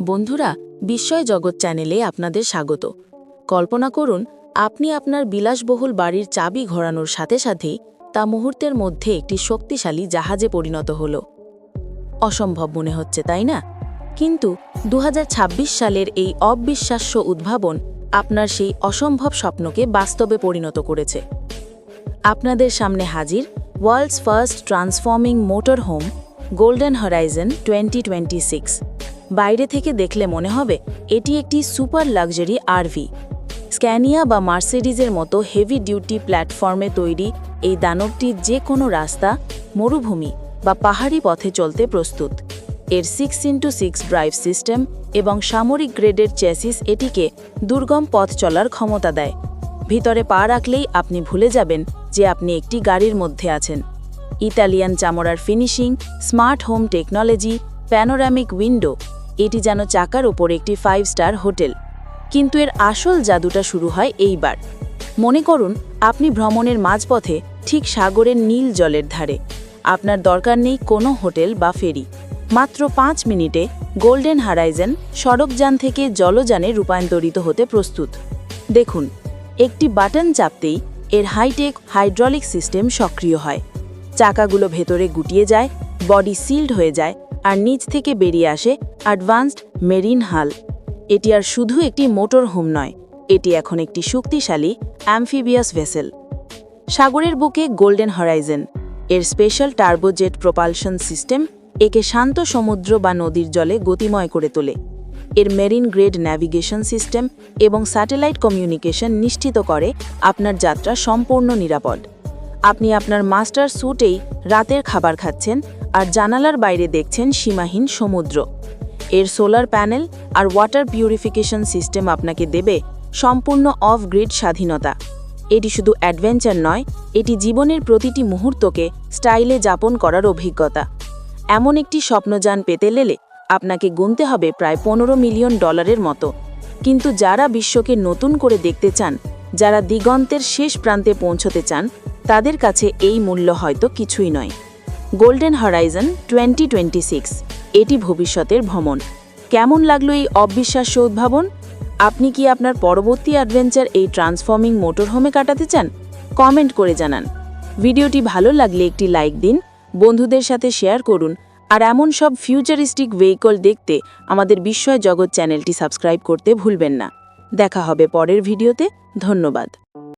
বন্ধুরা, বিস্ময় জগৎ চ্যানেলে আপনাদের স্বাগত। কল্পনা করুন, আপনি আপনার বিলাসবহুল বাড়ির চাবি ঘোরানোর সাথে সাথেই তা মুহূর্তের মধ্যে একটি শক্তিশালী জাহাজে পরিণত হল। অসম্ভব মনে হচ্ছে, তাই না? কিন্তু দু হাজার ছাব্বিশ সালের এই অবিশ্বাস্য উদ্ভাবন আপনার সেই অসম্ভব স্বপ্নকে বাস্তবে পরিণত করেছে। আপনাদের সামনে হাজির world's first transforming motor home golden horizon twenty বাইরে থেকে দেখলে মনে হবে এটি একটি সুপার লাক্সারি আরভি স্ক্যানিয়া বা মার্সিডিজের মতো হেভি ডিউটি প্ল্যাটফর্মে তৈরি এই দানবটি যে কোনো রাস্তা, মরুভূমি বা পাহাড়ি পথে চলতে প্রস্তুত। এর six into six drive system এবং সামরিক গ্রেডের চেসিস এটিকে দুর্গম পথ চলার ক্ষমতা দেয়। ভিতরে পা রাখলেই আপনি ভুলে যাবেন যে আপনি একটি গাড়ির মধ্যে আছেন। ইতালিয়ান চামড়ার finishing smart home technology panoramic window এটি যেন চাকার ওপর একটি ফাইভ স্টার হোটেল। কিন্তু এর আসল জাদুটা শুরু হয় এইবার। মনে করুন, আপনি ভ্রমণের মাঝপথে ঠিক সাগরের নীল জলের ধারে। আপনার দরকার নেই কোনো হোটেল বা ফেরি। মাত্র পাঁচ মিনিটে গোল্ডেন হারাইজেন সড়কযান থেকে জলযানে রূপান্তরিত হতে প্রস্তুত। দেখুন, একটি বাটন চাপতেই এর হাইটেক হাইড্রলিক সিস্টেম সক্রিয় হয়। চাকাগুলো ভেতরে গুটিয়ে যায় বডি সিল্ড হয়ে যায় আর নিচ থেকে বেরিয়ে আসে অ্যাডভান্সড মেরিন হাল এটি আর শুধু একটি মোটর হোম নয়, এটি এখন একটি শক্তিশালী অ্যামফিবিয়াস ভেসেল সাগরের বুকে গোল্ডেন হরাইজেন এর স্পেশাল টার্বোজেট প্রপালশন সিস্টেম একে শান্ত সমুদ্র বা নদীর জলে গতিময় করে তোলে। এর মেরিন গ্রেড ন্যাভিগেশন সিস্টেম এবং স্যাটেলাইট কমিউনিকেশন নিশ্চিত করে আপনার যাত্রা সম্পূর্ণ নিরাপদ। আপনি আপনার মাস্টার স্যুটেই রাতের খাবার খাচ্ছেন আর জানালার বাইরে দেখছেন সীমাহীন সমুদ্র। এর সোলার প্যানেল আর ওয়াটার পিউরিফিকেশন সিস্টেম আপনাকে দেবে সম্পূর্ণ অফ গ্রিড স্বাধীনতা। এটি শুধু অ্যাডভেঞ্চার নয়, এটি জীবনের প্রতিটি মুহূর্তকে স্টাইলে যাপন করার অভিজ্ঞতা। এমন একটি স্বপ্নযান পেতে লেলে আপনাকে গুনতে হবে প্রায় পনেরো মিলিয়ন ডলারের মতো। কিন্তু যারা বিশ্বকে নতুন করে দেখতে চান, যারা দিগন্তের শেষ প্রান্তে পৌঁছতে চান, তাদের কাছে এই মূল্য হয়তো কিছুই নয়। Golden horizon twenty twenty six এটি ভবিষ্যতের ভ্রমণ। কেমন লাগল এই অবিশ্বাস্য উদ্ভাবন? আপনি কি আপনার পরবর্তী অ্যাডভেঞ্চার এই ট্রান্সফর্মিং মোটর হোমে কাটাতে চান? কমেন্ট করে জানান। ভিডিওটি ভালো লাগলে একটি লাইক দিন, বন্ধুদের সাথে শেয়ার করুন, আর এমন সব ফিউচারিস্টিক ভেহিকল দেখতে আমাদের বিস্ময় জগৎ চ্যানেলটি সাবস্ক্রাইব করতে ভুলবেন না। দেখা হবে পরের ভিডিওতে, ধন্যবাদ।